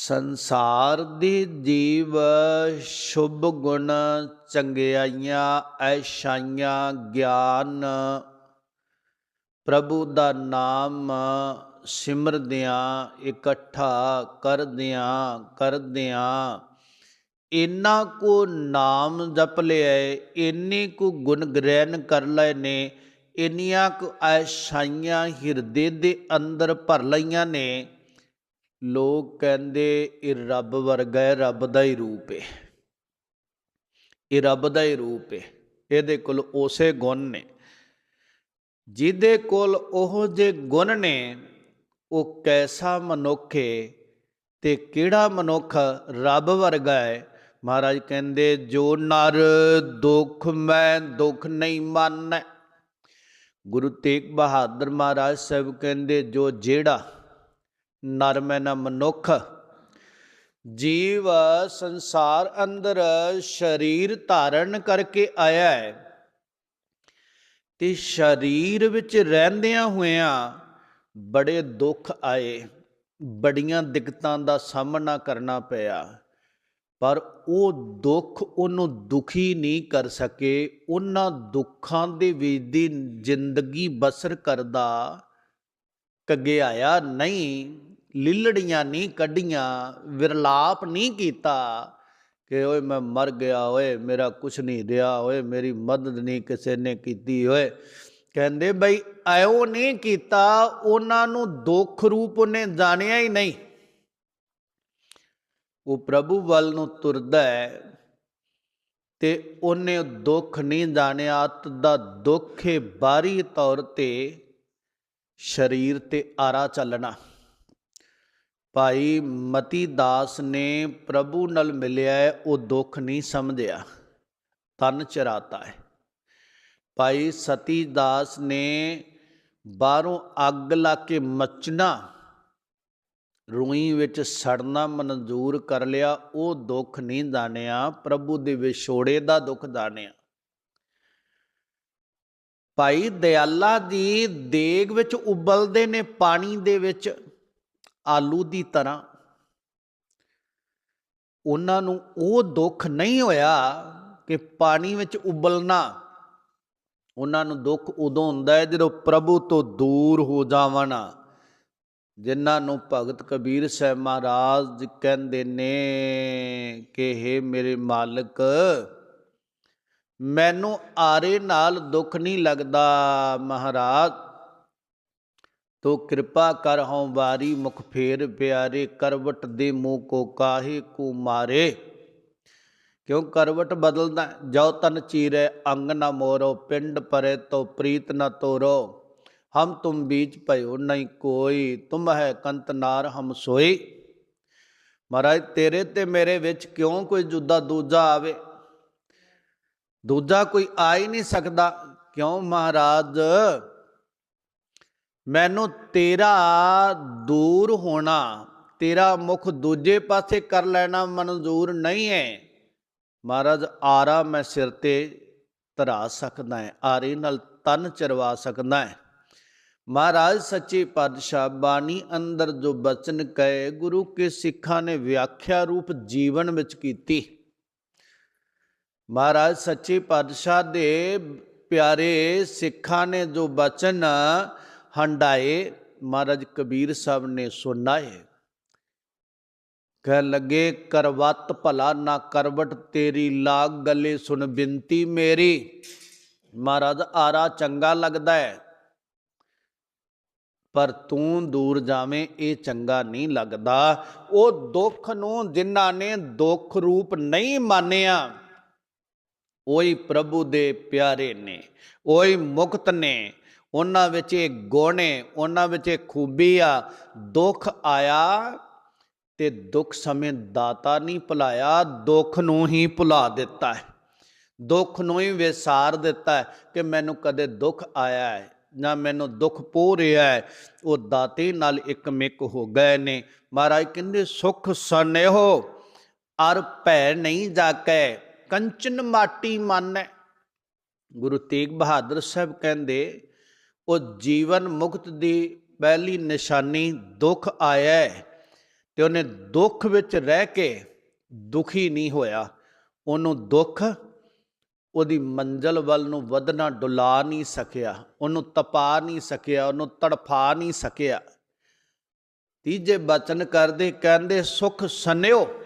ਸੰਸਾਰ ਦੇ ਜੀਵ ਸ਼ੁਭ ਗੁਣ ਚੰਗਿਆਈਆਂ ਐਸ਼ਾਈਆਂ ਗਿਆਨ। ਪ੍ਰਭੂ ਦਾ ਨਾਮ ਸਿਮਰਦਿਆਂ, ਇਕੱਠਾ ਕਰਦਿਆਂ ਕਰਦਿਆਂ। ਇੰਨਾ ਕੋ ਨਾਮ ਜਪ ਲਿਆ ਇੰਨੇ ਕੋ ਗੁਣ ਗ੍ਰਹਿਣ ਕਰ ਲਏ ਨੇ, ਇੰਨੀਆਂ ਕੁ ਐਸ਼ਾਈਆਂ ਹਿਰਦੇ ਦੇ ਅੰਦਰ ਭਰ ਲਈਆਂ ਨੇ। ਲੋਕ ਕਹਿੰਦੇ, ਇਹ ਰੱਬ ਵਰਗਾ ਹੈ, ਰੱਬ ਦਾ ਹੀ ਰੂਪ ਹੈ ਇਹ ਰੱਬ ਦਾ ਹੀ ਰੂਪ ਹੈ ਇਹਦੇ ਕੋਲ ਉਸੇ ਗੁਣ ਨੇ। ਜਿਹਦੇ ਕੋਲ ਉਹ ਜੇ ਗੁਣ ਨੇ, ਉਹ ਕੈਸਾ ਮਨੁੱਖ ਹੈ ਤੇ ਕਿਹੜਾ ਮਨੁੱਖ ਰੱਬ ਵਰਗਾ ਹੈ? ਮਹਾਰਾਜ ਕਹਿੰਦੇ, ਜੋ ਨਰ ਦੁੱਖ, ਮੈਂ ਦੁੱਖ ਨਹੀਂ ਮੰਨੈ। ਗੁਰੂ ਤੇਗ ਬਹਾਦਰ ਮਹਾਰਾਜ ਸਾਹਿਬ ਕਹਿੰਦੇ, ਜੋ ਜਿਹੜਾ ਨਰਮੈ ਨਾ ਮਨੁੱਖ। ਜੀਵ ਸੰਸਾਰ ਅੰਦਰ ਸਰੀਰ ਧਾਰਨ ਕਰਕੇ ਆਇਆ ਹੈ। ਤੇ ਸਰੀਰ ਵਿੱਚ ਰਹਿੰਦਿਆਂ ਹੋਇਆਂ ਬੜੇ ਦੁੱਖ ਆਏ। ਬੜੀਆਂ ਦਿੱਕਤਾਂ ਦਾ ਸਾਹਮਣਾ ਕਰਨਾ ਪਿਆ। ਪਰ ਉਹ ਦੁੱਖ ਉਹਨੂੰ ਦੁਖੀ ਨਹੀਂ ਕਰ ਸਕੇ। ਉਹਨਾਂ ਦੁੱਖਾਂ ਦੇ ਵਿੱਚ ਦੀ ਜ਼ਿੰਦਗੀ ਬਸਰ ਕਰਦਾ ਕਗਿਆਇਆ ਨਹੀਂ, ਲਿਲੜੀਆਂ ਨਹੀਂ ਕੱਢੀਆਂ, ਵਿਰਲਾਪ ਨਹੀਂ ਕੀਤਾ ਕਿ ਓਏ ਮੈਂ ਮਰ ਗਿਆ, ਓਏ ਮੇਰਾ ਕੁਛ ਨਹੀਂ ਰਿਹਾ, ਓਏ ਮੇਰੀ ਮਦਦ ਨਹੀਂ ਕਿਸੇ ਨੇ ਕੀਤੀ, ਓਏ। ਕਹਿੰਦੇ, ਬਈ ਐਉਂ ਨਹੀਂ ਕੀਤਾ, ਉਹਨਾਂ ਨੂੰ ਦੁੱਖ ਰੂਪ ਉਹਨੇ ਜਾਣਿਆ ਹੀ ਨਹੀਂ। ਉਹ ਪ੍ਰਭੂ ਵੱਲ ਨੂੰ ਤੁਰਦਾ ਹੈ ਤੇ ਉਹਨੇ ਦੁੱਖ ਨਹੀਂ ਜਾਣਿਆ, ਅਤ ਦਾ ਦੁੱਖ ਹੈ ਬਾਰੀ ਤੌਰ ਤੇ ਸਰੀਰ ਤੇ ਆਰਾ ਚੱਲਣਾ। ਭਾਈ ਮਤੀ ਦਾਸ ਨੇ ਪ੍ਰਭੂ ਨਾਲ ਮਿਲਿਆ ਉਹ ਦੁੱਖ ਨਹੀਂ ਸਮਝਿਆ। ਤਨ ਚਰਾਤਾ ਹੈ। ਭਾਈ ਸਤੀ ਦਾਸ ਨੇ ਬਾਹਰੋਂ ਅੱਗ ਲਾ ਕੇ ਮਚਣਾ, ਰੂਈ ਵਿੱਚ ਸੜਨਾ ਮਨਜ਼ੂਰ ਕਰ ਲਿਆ, ਉਹ ਦੁੱਖ ਨਹੀਂ ਜਾਣਿਆ, ਪ੍ਰਭੂ ਦੇ ਵਿਛੋੜੇ ਦਾ ਦੁੱਖ ਦਾਣਿਆ ਭਾਈ ਦਿਆਲਾ ਦੀ ਦੇਗ ਵਿੱਚ ਉਬਲਦੇ ਨੇ ਪਾਣੀ ਦੇ ਵਿੱਚ ਆਲੂ ਦੀ ਤਰ੍ਹਾਂ। ਉਹਨਾਂ ਨੂੰ ਉਹ ਦੁੱਖ ਨਹੀਂ ਹੋਇਆ ਕਿ ਪਾਣੀ ਵਿੱਚ ਉਬਲਣਾ। ਉਹਨਾਂ ਨੂੰ ਦੁੱਖ ਉਦੋਂ ਹੁੰਦਾ ਹੈ ਜਦੋਂ ਪ੍ਰਭੂ ਤੋਂ ਦੂਰ ਹੋ ਜਾਵਣ। ਜਿਨ੍ਹਾਂ ਨੂੰ ਭਗਤ ਕਬੀਰ ਸਾਹਿਬ ਮਹਾਰਾਜ ਕਹਿੰਦੇ ਨੇ ਕਿ हे ਮੇਰੇ ਮਾਲਕ ਮੈਨੂੰ ਆਰੇ ਨਾਲ ਦੁੱਖ ਨਹੀਂ ਲੱਗਦਾ, ਮਹਾਰਾਜ। ਤੋ ਕਿਰਪਾ ਕਰ ਹਉ ਵਾਰੀ ਮੁਖ ਫੇਰ ਪਿਆਰੇ, ਕਰਵਟ ਦੇ ਮੂੰਹ ਕੋ ਕਾਹੇ ਕੋ ਮਾਰੇ। ਕਿਉਂ ਕਰਵਟ ਬਦਲਦਾ ਜੋ ਤਨ ਚੀਰੇ, ਅੰਗ ਨਾ ਮੋਰੋ, ਪਿੰਡ ਪਰੇ ਤੋ ਪ੍ਰੀਤ ਨਾ ਤੋਰੋ। ਹਮ ਤੁਮ ਬੀਚ ਭਇਓ ਨਹੀਂ ਕੋਈ, ਤੁਮ ਹੈ ਕੰਤ ਨਾਰ ਹਮ ਸੋਈ। ਮਹਾਰਾਜ, ਤੇਰੇ ਤੇ ਮੇਰੇ ਵਿੱਚ ਕਿਉਂ ਕੋਈ ਜੁਦਾ ਦੂਜਾ ਆਵੇ? ਦੂਜਾ ਕੋਈ ਆ ਹੀ ਨਹੀਂ ਸਕਦਾ। ਕਿਉਂ ਮਹਾਰਾਜ? ਮੈਨੂੰ ਤੇਰਾ ਦੂਰ ਹੋਣਾ, ਤੇਰਾ ਮੁਖ ਦੂਜੇ ਪਾਸੇ ਕਰ ਲੈਣਾ ਮਨਜ਼ੂਰ ਨਹੀਂ ਹੈ। ਮਹਾਰਾਜ, ਆਰਾ ਮੈਂ ਸਿਰ ਤੇ ਧਰਾ ਸਕਦਾ ਹੈ, ਆਰੇ ਨਾਲ ਤਨ ਚਰਵਾ ਸਕਦਾ ਹੈ। ਮਹਾਰਾਜ, ਸੱਚੇ ਪਾਤਸ਼ਾਹ, ਬਾਣੀ ਅੰਦਰ ਜੋ ਬਚਨ ਕਹੇ, ਗੁਰੂ ਕੇ ਸਿੱਖਾਂ ਨੇ ਵਿਆਖਿਆ ਰੂਪ ਜੀਵਨ ਵਿੱਚ ਕੀਤੀ। ਮਹਾਰਾਜ, ਸੱਚੇ ਪਾਤਸ਼ਾਹ ਦੇ ਪਿਆਰੇ ਸਿੱਖਾਂ ਨੇ ਜੋ ਬਚਨ ਹੰਡਾਏ, ਮਹਾਰਾਜ ਕਬੀਰ ਸਾਹਿਬ ਨੇ ਸੁਣਾਏ। ਕਹਿ ਲੱਗੇ, ਕਰਵਤ ਭਲਾ ਨਾ ਕਰਵਟ, ਤੇਰੀ ਲਾਗ ਗਲੇ ਸੁਣ ਬਿੰਤੀ ਮੇਰੀ। ਮਹਾਰਾਜ, ਆਰਾ ਚੰਗਾ ਲੱਗਦਾ ਹੈ, ਪਰ ਤੂੰ ਦੂਰ ਜਾਵੇਂ, ਇਹ ਚੰਗਾ ਨਹੀਂ ਲੱਗਦਾ। ਉਹ ਦੁੱਖ ਨੂੰ ਜਿਨ੍ਹਾਂ ਨੇ ਦੁੱਖ ਰੂਪ ਨਹੀਂ ਮੰਨਿਆ ਉਹੀ ਪ੍ਰਭੂ ਦੇ ਪਿਆਰੇ ਨੇ ਉਹੀ ਮੁਕਤ ਨੇ। ਉਹਨਾਂ ਵਿੱਚ ਇਹ ਗੁਣ ਉਹਨਾਂ ਵਿੱਚ ਇਹ ਖੂਬੀ ਆ। ਦੁੱਖ ਆਇਆ ਤੇ ਦੁੱਖ ਸਮੇਂ ਦਾਤਾ ਨਹੀਂ ਭੁਲਾਇਆ, ਦੁੱਖ ਨੂੰ ਹੀ ਭੁਲਾ ਦਿੱਤਾ ਹੈ। ਦੁੱਖ ਨੂੰ ਹੀ ਵਿਸਾਰ ਦਿੱਤਾ ਹੈ ਕਿ ਮੈਨੂੰ ਕਦੇ ਦੁੱਖ ਆਇਆ ਹੈ, ਨਾ ਮੈਨੂੰ ਦੁੱਖ ਪੋ ਰਿਹਾ ਹੈ। ਉਹ ਦਾਤੇ ਨਾਲ ਇੱਕ ਮਿਕ ਹੋ ਗਏ ਨੇ। ਮਹਾਰਾਜ ਕਹਿੰਦੇ, ਸੁਖ ਸਨੇਹੋ, ਅਰ ਭੈ ਨਹੀਂ ਜਾਕੈ ਕੰਚਨ ਮਾਟੀ ਮੰਨੈ। ਗੁਰੂ ਤੇਗ ਬਹਾਦਰ ਸਾਹਿਬ ਕਹਿੰਦੇ, ਉਹ ਜੀਵਨ ਮੁਕਤ ਦੀ ਪਹਿਲੀ ਨਿਸ਼ਾਨੀ ਦੁੱਖ ਆਇਆ ਤੇ ਉਹਨੇ ਦੁੱਖ ਵਿੱਚ ਰਹਿ ਕੇ ਦੁਖੀ ਨਹੀਂ ਹੋਇਆ। ਉਹਨੂੰ ਦੁੱਖ, ਉਹਦੀ ਮੰਜ਼ਲ ਵੱਲ ਨੂੰ ਵਧਣਾ ਡੁਲਾ ਨਹੀਂ ਸਕਿਆ, ਉਹਨੂੰ ਤਪਾ ਨਹੀਂ ਸਕਿਆ, ਉਹਨੂੰ ਤੜਫਾ ਨਹੀਂ ਸਕਿਆ। ਤੀਜੇ ਬਚਨ ਕਰਦੇ, ਕਹਿੰਦੇ, ਸੁਖ ਸੰਨਿਓ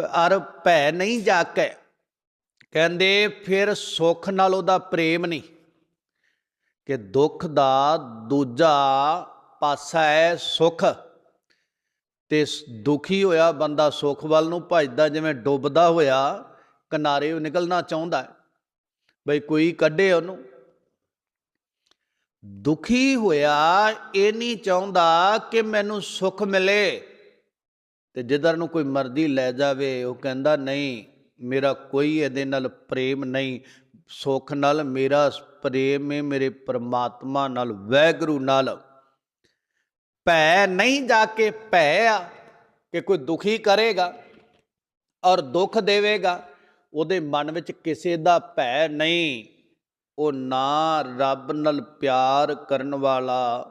ਅਰ ਭੈ ਨਹੀਂ ਜਾਕੈ। ਕਹਿੰਦੇ, ਫਿਰ ਸੁੱਖ ਨਾਲ ਉਹਦਾ ਪ੍ਰੇਮ ਨਹੀਂ। ਕਿ ਦੁੱਖ ਦਾ ਦੂਜਾ ਪਾਸਾ ਹੈ ਸੁੱਖ। ਤੇ ਦੁਖੀ ਹੋਇਆ ਬੰਦਾ ਸੁੱਖ ਵੱਲ ਨੂੰ ਭਜਦਾ, ਜਿਵੇਂ ਡੁੱਬਦਾ ਹੋਇਆ ਕਿਨਾਰੇ ਨਿਕਲਣਾ ਚਾਹੁੰਦਾ ਹੈ। ਬਈ ਕੋਈ ਕੱਢੇ ਉਹਨੂੰ। ਦੁਖੀ ਹੋਇਆ ਇਹ ਨਹੀਂ ਚਾਹੁੰਦਾ ਕਿ ਮੈਨੂੰ ਸੁੱਖ ਮਿਲੇ। ਤੇ ਜਿੱਧਰ ਨੂੰ ਕੋਈ ਮਰਜ਼ੀ ਲੈ ਜਾਵੇ, ਉਹ ਕਹਿੰਦਾ, ਨਹੀਂ, ਮੇਰਾ ਕੋਈ ਇਹਦੇ ਨਾਲ ਪ੍ਰੇਮ ਨਹੀਂ। ਸੁੱਖ ਨਾਲ ਮੇਰਾ ਪ੍ਰੇਮ ਹੈ ਮੇਰੇ ਪਰਮਾਤਮਾ ਨਾਲ, ਵੈਗਰੂ ਨਾਲ। ਭੈ ਨਹੀਂ ਜਾ ਕੇ ਭੈ ਆ ਕਿ ਕੋਈ ਦੁਖੀ ਕਰੇਗਾ ਔਰ ਦੁੱਖ ਦੇਵੇਗਾ। ਉਹਦੇ ਮਨ ਵਿੱਚ ਕਿਸੇ ਦਾ ਭੈ ਨਹੀਂ। ਉਹ ਨਾ ਰੱਬ ਨਾਲ ਪਿਆਰ ਕਰਨ ਵਾਲਾ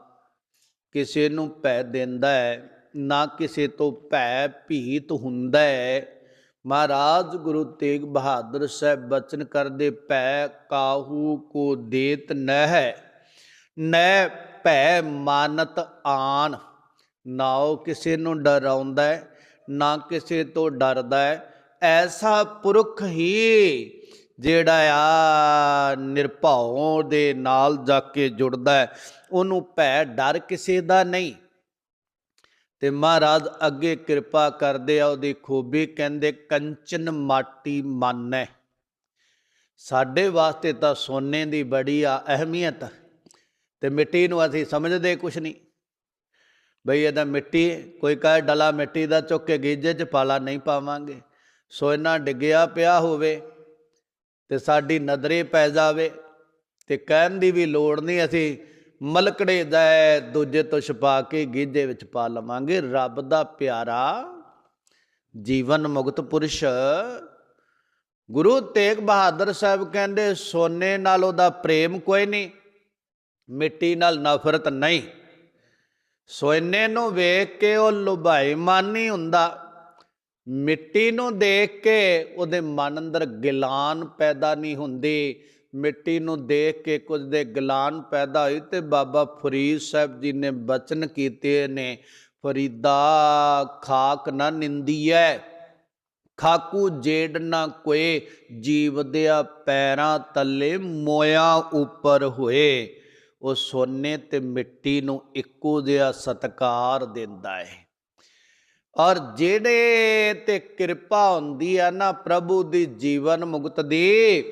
ਕਿਸੇ ਨੂੰ ਭੈ ਦਿੰਦਾ ਹੈ। ਨਾ ਕਿਸੇ ਤੋਂ ਭੈ ਭੀਤ ਹੁੰਦਾ ਹੈ। ਮਹਾਰਾਜ ਗੁਰੂ ਤੇਗ ਬਹਾਦਰ ਸਾਹਿਬ ਬਚਨ ਕਰਦੇ, ਭੈ ਕਾਹੂ ਕੋ ਦੇਤ ਨਹਿ? ਨੈ ਭੈ ਮਾਨਤ ਆਨ। ਨਾ ਉਹ ਕਿਸੇ ਨੂੰ ਡਰਾਉਂਦਾ ਹੈ, ਨਾ ਕਿਸੇ ਤੋਂ ਡਰਦਾ ਹੈ। ਐਸਾ ਪੁਰਖ ਹੀ ਜਿਹੜਾ ਆ ਨਿਰਭਉ ਦੇ ਨਾਲ ਜਾ ਕੇ ਜੁੜਦਾ ਹੈ। ਉਹਨੂੰ ਭੈ ਡਰ ਕਿਸੇ ਦਾ ਨਹੀਂ। ਤੇ ਮਹਾਰਾਜ ਅੱਗੇ ਕਿਰਪਾ ਕਰਦੇ ਆ, ਉਹਦੀ ਖੂਬੀ ਕਹਿੰਦੇ, ਕੰਚਨ ਮਾਟੀ ਮਨ। ਹੈ ਸਾਡੇ ਵਾਸਤੇ ਤਾਂ ਸੋਨੇ ਦੀ ਬੜੀ ਆ ਅਹਿਮੀਅਤ, ਤੇ ਮਿੱਟੀ ਨੂੰ ਅਸੀਂ ਸਮਝਦੇ ਕੁਛ ਨਹੀਂ। ਬਈ ਇਹਦਾ ਮਿੱਟੀ, ਕੋਈ ਕਹੇ ਡਲਾ ਮਿੱਟੀ ਦਾ ਚੁੱਕ ਕੇ ਗੀਜੇ 'ਚ ਪਾਲਾ ਨਹੀਂ ਪਾਵਾਂਗੇ। ਸੋ ਇਹਨਾਂ ਡਿੱਗਿਆ ਪਿਆ ਹੋਵੇ ਤੇ ਸਾਡੀ ਨਜ਼ਰੇ ਪੈ ਜਾਵੇ ਤੇ ਕਹਿਣ ਦੀ ਵੀ ਲੋੜ ਨਹੀਂ, ਅਸੀਂ ਮਲਕੜੇ ਦਾ ਦੂਜੇ ਤੋਂ ਛਪਾ ਕੇ ਗੀਜੇ ਵਿੱਚ ਪਾ ਲਵਾਂਗੇ। ਰੱਬ ਦਾ ਪਿਆਰਾ ਜੀਵਨ ਮੁਕਤ ਪੁਰਸ਼। ਗੁਰੂ ਤੇਗ ਬਹਾਦਰ ਸਾਹਿਬ ਕਹਿੰਦੇ, ਸੋਨੇ ਨਾਲ ਉਹਦਾ ਪ੍ਰੇਮ ਕੋਈ ਨਹੀਂ, ਮਿੱਟੀ ਨਾਲ ਨਫ਼ਰਤ ਨਹੀਂ। ਸੋਨੇ ਨੂੰ ਵੇਖ ਕੇ ਉਹ ਲੁਭਾਈ ਮਨ ਨਹੀਂ ਹੁੰਦਾ। ਮਿੱਟੀ ਨੂੰ ਦੇਖ ਕੇ ਉਹਦੇ ਮਨ ਅੰਦਰ ਗਿਲਾਨ ਪੈਦਾ ਨਹੀਂ ਹੁੰਦੀ। ਮਿੱਟੀ ਨੂੰ ਦੇਖ ਕੇ ਕੁਝ ਦੇ ਗਲਾਨ ਪੈਦਾ ਹੋਈ ਤੇ ਬਾਬਾ ਫਰੀਦ ਸਾਹਿਬ ਜੀ ਨੇ ਬਚਨ ਕੀਤੇ ਨੇ, ਫਰੀਦਾ ਖਾਕ ਨਾ ਨਿੰਦੀ ਨਿੰਦੀਐ, ਖਾਕੂ ਜੇੜ ਨਾ ਕੋਏ ਜੀਵਦਿਆ ਪੈਰਾਂ ਤਲੇ ਮੋਇਆ ਉੱਪਰ ਹੋਏ, ਉਹ ਸੋਨੇ ਤੇ ਮਿੱਟੀ ਨੂੰ ਇੱਕੋ ਜਿਹਾ ਸਤਕਾਰ ਦਿੰਦਾ ਹੈ ਔਰ ਜਿਹੜੇ ਤੇ ਕਿਰਪਾ ਹੁੰਦੀ ਆ ਨਾ ਪ੍ਰਭੂ ਦੀ ਜੀਵਨ ਮੁਕਤ ਦੀ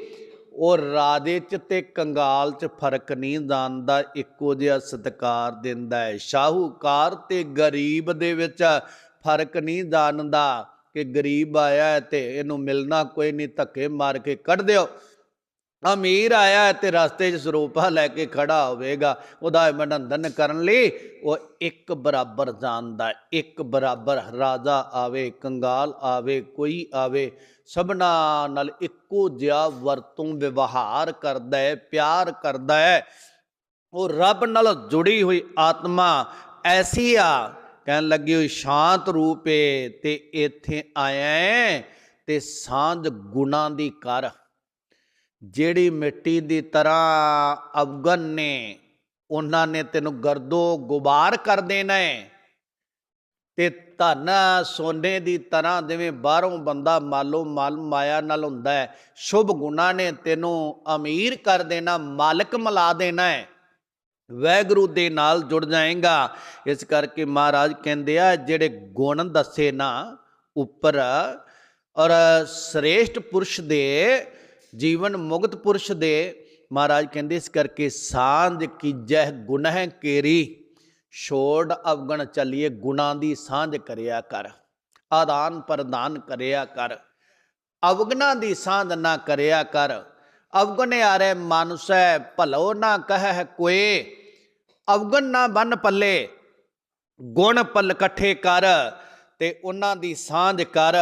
ਉਹ ਰਾਜੇ ਚ ਤੇ ਕੰਗਾਲ ਚ ਫ਼ਰਕ ਨਹੀਂ ਜਾਣਦਾ ਇੱਕੋ ਜਿਹਾ ਸਤਕਾਰ ਦਿੰਦਾ ਹੈ। ਸ਼ਾਹੂਕਾਰ ਤੇ ਗਰੀਬ ਦੇ ਵਿੱਚ ਫ਼ਰਕ ਨਹੀਂ ਜਾਣਦਾ ਕਿ ਗਰੀਬ ਆਇਆ ਹੈ ਤੇ ਇਹਨੂੰ ਮਿਲਣਾ ਕੋਈ ਨਹੀਂ, ਧੱਕੇ ਮਾਰ ਕੇ ਕੱਢ ਦਿਓ। ਅਮੀਰ ਆਇਆ ਤੇ ਰਸਤੇ 'ਚ ਸਰੂਪਾ ਲੈ ਕੇ ਖੜਾ ਹੋਵੇਗਾ। ਉਹਦਾ ਮਨੰਦਨ ਕਰਨ ਲਈ ਉਹ ਇੱਕ ਬਰਾਬਰ ਜਾਣਦਾ ਇੱਕ ਬਰਾਬਰ ਰਾਜਾ ਆਵੇ, ਕੰਗਾਲ ਆਵੇ, ਕੋਈ ਆਵੇ, ਸਭਨਾ ਨਾਲ ਇੱਕੋ ਜਿਹਾ ਵਰਤੋਂ ਵਿਵਹਾਰ ਕਰਦਾ ਹੈ, ਪਿਆਰ ਕਰਦਾ ਹੈ। ਉਹ ਰੱਬ ਨਾਲ ਜੁੜੀ ਹੋਈ ਆਤਮਾ ਐਸੀ ਆ, ਕਹਿਣ ਲੱਗੀ ਹੋਈ ਸ਼ਾਂਤ ਰੂਪ ਏ, ਤੇ ਇੱਥੇ ਆਇਆ ਹੈ ਤੇ ਸਾਂਝ ਗੁਣਾ ਦੀ ਕਰ ਜਿਹੜੀ ਮਿੱਟੀ ਦੀ ਤਰ੍ਹਾਂ ਅਫਗਨ ਨੇ, ਉਹਨਾਂ ਨੇ ਤੈਨੂੰ ਗਰਦੋ ਗੁਬਾਰ ਕਰ ਦੇਣਾ ਹੈ ਤੇ ਧਨ ਸੋਨੇ ਦੀ ਤਰ੍ਹਾਂ ਜਿਵੇਂ ਬਾਹਰੋਂ ਬੰਦਾ ਮਾਲੋ ਮਾਲ ਮਾਇਆ ਨਾਲ ਹੁੰਦਾ ਹੈ ਸ਼ੁਭ ਗੁਣਾ ਨੇ ਤੈਨੂੰ ਅਮੀਰ ਕਰ ਦੇਣਾ, ਮਾਲਕ ਮਿਲਾ ਦੇਣਾ ਹੈ ਵੈਗਰੂ ਦੇ ਨਾਲ ਜੁੜ ਜਾਏਗਾ। ਇਸ ਕਰਕੇ ਮਹਾਰਾਜ ਕਹਿੰਦੇ ਆ, ਜਿਹੜੇ ਗੁਣ ਦੱਸੇ ਨਾ, ਉੱਪਰ ਔਰ ਸ੍ਰੇਸ਼ਟ ਪੁਰਸ਼ ਦੇ ਜੀਵਨ ਮੁਕਤ ਪੁਰਸ਼ ਦੇ ਮਹਾਰਾਜ ਕਹਿੰਦੇ ਇਸ ਕਰਕੇ ਸਾਂਝ ਕੀਜੈ ਗੁਨਹ ਕੇਰੀ, ਛੋੜ ਅਵਗਣ ਚੱਲੀਏ ਗੁਣਾ ਦੀ ਸਾਂਝ ਕਰਿਆ ਕਰ, ਆਦਾਨ ਪ੍ਰਦਾਨ ਕਰਿਆ ਕਰ, ਅਵਗਣਾ ਦੀ ਸਾਂਝ ਨਾ ਕਰਿਆ ਕਰ, ਅਵਗਣ ਆਰੇ ਮਾਨੁਸੈ ਭਲੋ ਨਾ ਕਹਿ ਕੋਏ, ਅਵਗਣ ਨਾ ਬਨ ਪੱਲੇ, ਗੁਣ ਪਲ ਇਕੱਠੇ ਕਰ, ਤੇ ਉਹਨਾਂ ਦੀ ਸਾਂਝ ਕਰ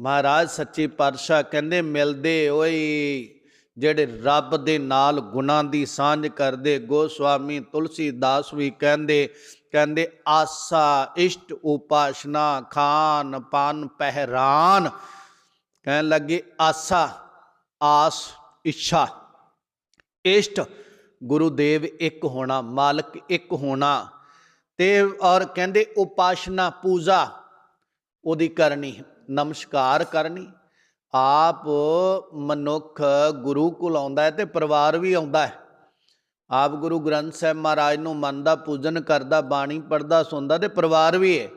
ਮਹਾਰਾਜ ਸੱਚੇ ਪਾਤਸ਼ਾਹ ਕਹਿੰਦੇ, ਮਿਲਦੇ ਓਏ ਜਿਹੜੇ ਰੱਬ ਦੇ ਨਾਲ ਗੁਣਾਂ ਦੀ ਸਾਂਝ ਕਰਦੇ, ਗੋਸਵਾਮੀ ਤੁਲਸੀਦਾਸ ਵੀ ਕਹਿੰਦੇ ਕਹਿੰਦੇ, ਆਸਾ, ਇਸ਼ਟ, ਉਪਾਸ਼ਨਾ, ਖਾਨ, ਪਾਨ, ਪਹਿਰਾਨ। ਕਹਿਣ ਲੱਗੇ, ਆਸਾ, ਆਸ, ਇੱਛਾ, ਇਸ਼ਟ, ਗੁਰੂਦੇਵ ਇੱਕ ਹੋਣਾ, ਮਾਲਕ ਇੱਕ ਹੋਣਾ। ਤੇ ਔਰ ਕਹਿੰਦੇ, ਉਪਾਸ਼ਨਾ, ਪੂਜਾ, ਉਹਦੀ ਕਰਨੀ ਨਮਸਕਾਰ ਕਰਨੀ। ਆਪ ਮਨੁੱਖ ਗੁਰੂ ਕੋਲ ਆਉਂਦਾ ਹੈ ਤੇ ਪਰਿਵਾਰ ਵੀ ਆਉਂਦਾ ਹੈ। ਆਪ ਗੁਰੂ ਗ੍ਰੰਥ ਸਾਹਿਬ ਮਹਾਰਾਜ ਨੂੰ ਮੰਨਦਾ, ਪੂਜਨ ਕਰਦਾ, ਬਾਣੀ ਪੜਦਾ ਸੁਣਦਾ ਤੇ ਪਰਿਵਾਰ ਵੀ ਹੈ।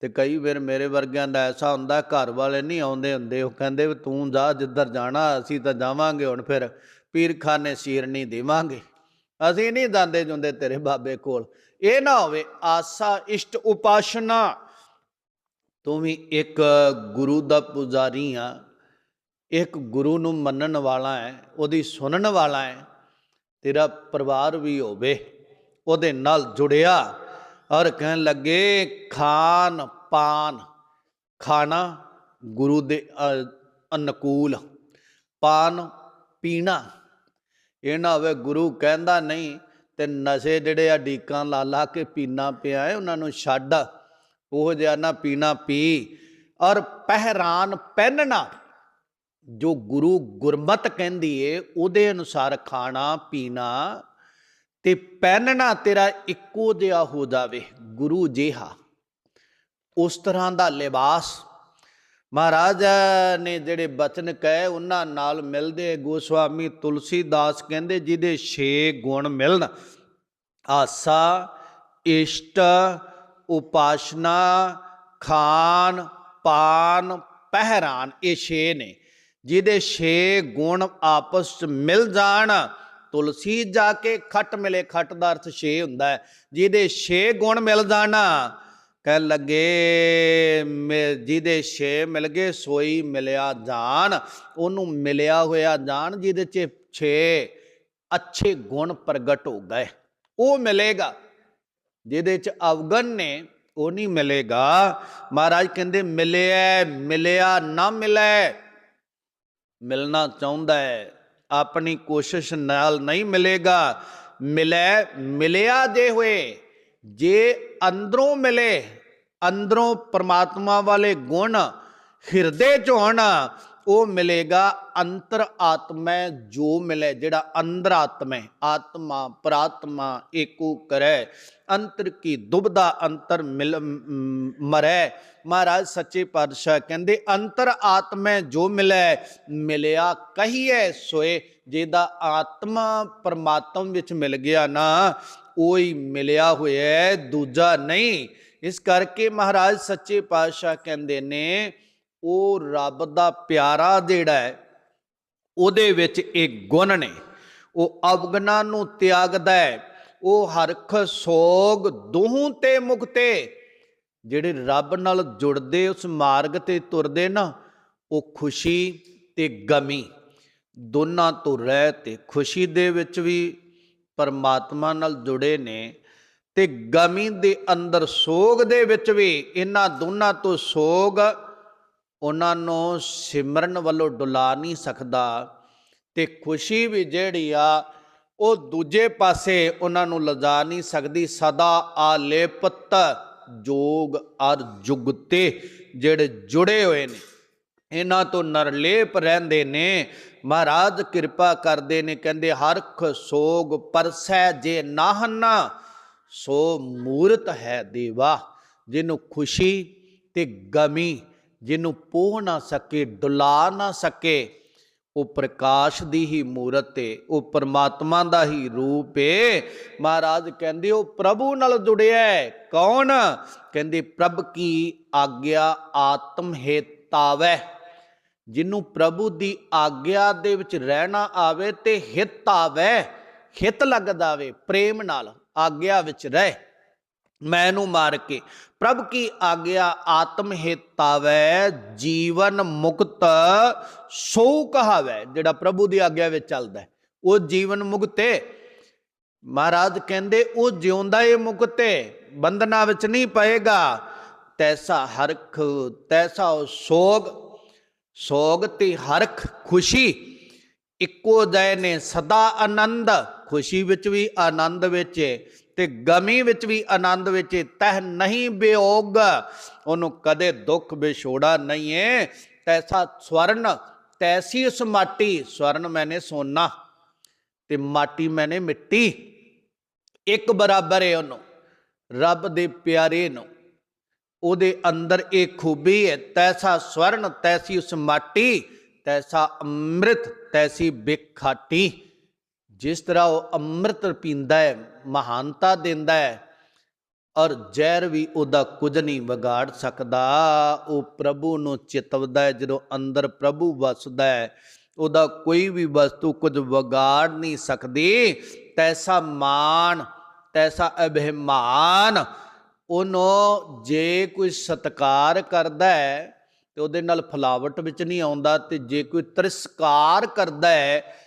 ਤੇ ਕਈ ਵਾਰ ਮੇਰੇ ਵਰਗਿਆਂ ਦਾ ਐਸਾ ਹੁੰਦਾ, ਘਰ ਵਾਲੇ ਨਹੀਂ ਆਉਂਦੇ ਹੁੰਦੇ, ਉਹ ਕਹਿੰਦੇ ਵੀ ਤੂੰ ਜਾ ਜਿੱਧਰ ਜਾਣਾ, ਅਸੀਂ ਤਾਂ ਜਾਵਾਂਗੇ, ਹੁਣ ਫਿਰ ਪੀਰਖਾਨੇ ਸੀਰ ਨਹੀਂ ਦੇਵਾਂਗੇ। ਅਸੀਂ ਨਹੀਂ ਜਾਂਦੇ ਜੁੰਦੇ ਤੇਰੇ ਬਾਬੇ ਕੋਲ। ਇਹ ਨਾ ਹੋਵੇ, ਆਸਾ ਇਸ਼ਟ ਉਪਾਸ਼ਨਾ। ਤੂੰ ਵੀ ਇੱਕ ਗੁਰੂ ਦਾ ਪੁਜਾਰੀ ਆ। ਇੱਕ ਗੁਰੂ ਨੂੰ ਮੰਨਣ ਵਾਲਾ ਹੈ ਉਹਦੀ ਸੁਣਨ ਵਾਲਾ ਹੈ। ਤੇਰਾ ਪਰਿਵਾਰ ਵੀ ਹੋਵੇ ਉਹਦੇ ਨਾਲ ਜੁੜਿਆ ਔਰ ਕਹਿਣ ਲੱਗੇ ਖਾਨ ਪਾਨ ਖਾਣਾ ਗੁਰੂ ਦੇ ਅ, ਅਨੁਕੂਲ ਪਾਨ ਪੀਣਾ। ਇਹ ਨਾ ਹੋਵੇ ਗੁਰੂ ਕਹਿੰਦਾ ਨਹੀਂ ਤੇ ਨਸ਼ੇ ਜਿਹੜੇ ਆ ਡੀਕਾਂ ਲਾ ਲਾ ਕੇ ਪੀਣਾ ਪਿਆ ਹੈ ਉਹਨਾਂ ਨੂੰ ਛੱਡ। ਉਹ ਜਿਹਾ ਨਾ ਪੀਣਾ ਪੀ ਔਰ ਪਹਿਰਾਨ ਪਹਿਨਣਾ ਜੋ ਗੁਰੂ ਗੁਰਮਤ ਕਹਿੰਦੀ ਏ, ਉਹਦੇ ਅਨੁਸਾਰ ਖਾਣਾ ਪੀਣਾ ਤੇ ਪਹਿਨਣਾ ਤੇਰਾ ਇੱਕੋ ਜਿਹਾ ਹੋ ਜਾਵੇ, ਗੁਰੂ ਜਿਹਾ। ਉਸ ਤਰ੍ਹਾਂ ਦਾ ਲਿਬਾਸ। ਮਹਾਰਾਜ ਨੇ ਜਿਹੜੇ ਬਚਨ ਕਹੇ, ਉਹਨਾਂ ਨਾਲ ਮਿਲਦੇ ਗੋਸਵਾਮੀ ਤੁਲਸੀਦਾਸ ਕਹਿੰਦੇ, ਜਿਹਦੇ 6 ਗੁਣ ਮਿਲਣ। ਆਸਾ, ਇਸ਼ਟ ਉਪਾਸ਼ਨਾ, ਖਾਨ, ਪਾਨ, ਪਹਿਰਾਨ ਇਹ 6 ਨੇ। ਜਿਹਦੇ 6 ਗੁਣ ਆਪਸ ਚ ਮਿਲ ਜਾਣ, ਤੁਲਸੀ ਜਾ ਕੇ ਖੱਟ ਮਿਲੇ, ਖੱਟ ਦਾ ਅਰਥ 6 ਹੁੰਦਾ ਹੈ। ਜਿਹਦੇ 6 ਗੁਣ ਮਿਲ ਜਾਣ, ਕਹਿ ਲੱਗੇ ਮੇ- ਜਿਹਦੇ 6 ਮਿਲ ਗਏ, ਸੋਈ ਮਿਲਿਆ ਜਾਣ। ਉਹਨੂੰ ਮਿਲਿਆ ਹੋਇਆ ਜਾਣ, ਜਿਹਦੇ ਚ 6 ਅੱਛੇ ਗੁਣ ਪ੍ਰਗਟ ਹੋ ਗਏ। ਉਹ ਮਿਲੇਗਾ। ਜਿਹਦੇ ਚ ਅਵਗਨ ਨੇ, ਉਹ ਨਹੀਂ ਮਿਲੇਗਾ। ਮਹਾਰਾਜ ਕਹਿੰਦੇ ਮਿਲਿਆ ਮਿਲਿਆ ਨਾ ਮਿਲੇ। ਮਿਲਣਾ ਚਾਹੁੰਦਾ ਹੈ। ਆਪਣੀ ਕੋਸ਼ਿਸ਼ ਨਾਲ ਨਹੀਂ ਮਿਲੇਗਾ। ਮਿਲੇ, ਮਿਲਿਆ ਦੇ ਹੋਏ, ਜੇ ਅੰਦਰੋਂ ਮਿਲੇ, ਅੰਦਰੋਂ ਪਰਮਾਤਮਾ ਵਾਲੇ ਗੁਣ ਹਿਰਦੇ ਚ ਹੋਣ ਉਹ ਮਿਲੇਗਾ ਅੰਤਰ ਆਤਮਾ ਜੋ ਮਿਲੇ, ਜਿਹੜਾ ਅੰਦਰ ਆਤਮਾ ਆਤਮਾ ਪ੍ਰਾਤਮਾ ਏਕੋ ਕਰੈ। ਅੰਤਰ ਕੀ ਦੁਬਦਾ ਅੰਤਰ ਮਿਲ ਮਰੈ? ਮਹਾਰਾਜ ਸੱਚੇ ਪਾਤਸ਼ਾਹ ਕਹਿੰਦੇ, ਅੰਤਰ ਆਤਮਾ ਜੋ ਮਿਲੈ, ਮਿਲਿਆ ਕਹੀਏ ਸੋਏ, ਜਿਹਦਾ ਆਤਮਾ ਪਰਮਾਤਮ ਵਿੱਚ ਮਿਲ ਗਿਆ ਨਾ, ਉਹੀ ਮਿਲਿਆ ਹੋਇਆ ਦੂਜਾ ਨਹੀਂ। ਇਸ ਕਰਕੇ ਮਹਾਰਾਜ ਸੱਚੇ ਪਾਤਸ਼ਾਹ ਕਹਿੰਦੇ ਨੇ ਉਹ ਰੱਬ ਦਾ ਪਿਆਰਾ ਜਿਹੜਾ ਹੈ, ਉਹਦੇ ਵਿੱਚ ਇਹ ਗੁਣ ਨੇ। ਉਹ ਅਵਗਨਾ ਨੂੰ ਤਿਆਗਦਾ ਹੈ। ਉਹ ਹਰਖ ਸੋਗ ਦੋਹੋਂ ਤੇ ਮੁਕਤੇ। ਜਿਹੜੇ ਰੱਬ ਨਾਲ ਜੁੜਦੇ, ਉਸ ਮਾਰਗ ਤੇ ਤੁਰਦੇ ਨਾ, ਉਹ ਖੁਸ਼ੀ ਤੇ ਗਮੀ। ਦੋਨਾਂ ਤੋਂ ਰਹਿ ਤੇ ਖੁਸ਼ੀ ਦੇ ਵਿੱਚ ਵੀ ਪਰਮਾਤਮਾ ਨਾਲ ਜੁੜੇ ਨੇ ਤੇ ਗਮੀ ਦੇ ਅੰਦਰ ਸੋਗ ਦੇ ਵਿੱਚ ਵੀ ਇਹਨਾਂ ਦੋਨਾਂ ਤੋਂ ਸੋਗ ਉਹਨਾਂ ਨੂੰ ਸਿਮਰਨ ਵੱਲੋਂ ਡੁਲਾ ਨਹੀਂ ਸਕਦਾ ਤੇ ਖੁਸ਼ੀ ਵੀ ਜਿਹੜੀ ਆ, ਉਹ ਦੂਜੇ ਪਾਸੇ ਉਹਨਾਂ ਨੂੰ ਲਜਾ ਨਹੀਂ ਸਕਦੀ। ਸਦਾ ਆਲੇਪਤ ਜੋਗ ਅਰ ਜੁਗਤੇ ਜਿਹੜੇ ਜੁੜੇ ਹੋਏ ਨੇ, ਇਹਨਾਂ ਤੋਂ ਨਰਲੇਪ ਰਹਿੰਦੇ ਨੇ। ਮਹਾਰਾਜ ਕਿਰਪਾ ਕਰਦੇ ਨੇ, ਕਹਿੰਦੇ ਹਰਖ ਸੋਗ ਪਰਸੈ ਜੇ ਨਾਹਨਾ, ਸੋ ਮੂਰਤ ਹੈ ਦੇਵਾ, ਜਿਹਨੂੰ ਖੁਸ਼ੀ ਤੇ ਗਮੀ ਜਿਹਨੂੰ ਪੋਹ ਨਾ ਸਕੇ ਡੁਲਾ ਨਾ ਸਕੇ, ਉਹ ਪ੍ਰਕਾਸ਼ ਦੀ ਹੀ ਮੂਰਤ ਏ, ਉਹ ਪਰਮਾਤਮਾ ਦਾ ਹੀ ਰੂਪ ਏ। ਮਹਾਰਾਜ ਕਹਿੰਦੇ, ਉਹ ਪ੍ਰਭੂ ਨਾਲ ਜੁੜਿਆ ਹੈ ਕੌਣ? ਕਹਿੰਦੇ, ਪ੍ਰਭ ਕੀ ਆਗਿਆ ਆਤਮ ਹੇਤਾਵੈ। ਜਿਹਨੂੰ ਪ੍ਰਭੂ ਦੀ ਆਗਿਆ ਦੇ ਵਿੱਚ ਰਹਿਣਾ ਆਵੇ ਤੇ ਹਿਤ ਆਵੇ। ਹਿਤ ਲੱਗਦਾ ਵੇ ਪ੍ਰੇਮ ਨਾਲ ਆਗਿਆ ਵਿੱਚ ਰਹਿ। ਮੈਂ ਨੂੰ ਮਾਰ ਕੇ। ਪ੍ਰਭ ਕੀ ਆਗਿਆ ਆਤਮ ਹਿਤਾਵੈ ਜੀਵਨ ਮੁਕਤ ਸੋ ਕਹਾਵੈ, ਜਿਹੜਾ ਪ੍ਰਭੂ ਦੀ ਆਗਿਆ ਵਿੱਚ ਚੱਲਦਾ ਉਹ ਜੀਵਨ ਮੁਕਤੇ ਮਹਾਰਾਜ ਕਹਿੰਦੇ, ਉਹ ਜਿਉਂਦਾ ਏ ਮੁਕਤੇ ਬੰਧਨਾ ਵਿੱਚ ਨਹੀਂ ਪਏਗਾ। ਤੈਸਾ ਹਰਖ, ਤੈਸਾ ਉਹ ਸੋਗ ਸੋਗ ਤੇ ਹਰਖ ਖੁਸ਼ੀ, ਇੱਕੋ ਜੈ ਨੇ ਸਦਾ ਆਨੰਦ, ਖੁਸ਼ੀ ਵਿੱਚ ਵੀ ਆਨੰਦ ਵਿੱਚ ਤੇ ਗਮੀ ਵਿੱਚ ਵੀ ਆਨੰਦ ਵਿੱਚ ਤਹ ਨਹੀਂ ਬਿਯੋਗ ਉਹਨੂੰ ਕਦੇ ਦੁੱਖ ਵਿਛੋੜਾ ਨਹੀਂ ਏ। ਤੈਸਾ ਸਵਰਨ, ਤੈਸੀ ਉਸ ਮਾਟੀ। ਸਵਰਨ ਮੈਨੇ ਸੋਨਾ ਤੇ ਮਾਟੀ ਮੈਨੇ ਮਿੱਟੀ। ਇੱਕ ਬਰਾਬਰ ਹੈ ਉਹਨੂੰ, ਰੱਬ ਦੇ ਪਿਆਰੇ ਨੂੰ। ਉਹਦੇ ਅੰਦਰ ਇਹ ਖੂਬੀ ਹੈ ਤੈਸਾ ਸਵਰਨ, ਤੈਸੀ ਉਸ ਮਾਟੀ, ਤੈਸਾ ਅੰਮ੍ਰਿਤ, ਤੈਸੀ ਬਿਖਾਟੀ। ਜਿਸ ਤਰ੍ਹਾਂ ਉਹ ਅੰਮ੍ਰਿਤ ਪੀਂਦਾ ਹੈ, ਮਹਾਨਤਾ ਦਿੰਦਾ ਹੈ, ਔਰ ਜ਼ਹਿਰ ਵੀ ਉਹਦਾ ਕੁਝ ਨਹੀਂ ਵਿਗਾੜ ਸਕਦਾ। ਉਹ ਪ੍ਰਭੂ ਨੂੰ ਚਿਤਵਦਾ ਹੈ, ਜਦੋਂ ਅੰਦਰ ਪ੍ਰਭੂ ਵਸਦਾ ਹੈ, ਉਹਦਾ ਕੋਈ ਵੀ ਵਸਤੂ ਕੁਝ ਵਿਗਾੜ ਨਹੀਂ ਸਕਦੀ। ਤੈਸਾ ਮਾਨ ਤੈਸਾ ਅਭਿਮਾਨ, ਉਹਨੂੰ ਜੇ ਕੋਈ ਸਤਕਾਰ ਕਰਦਾ ਹੈ, ਤੇ ਉਹਦੇ ਨਾਲ ਫਲਾਵਟ ਵਿੱਚ ਨਹੀਂ ਆਉਂਦਾ, ਤੇ ਜੇ ਕੋਈ ਤਿਰਸਕਾਰ ਕਰਦਾ ਹੈ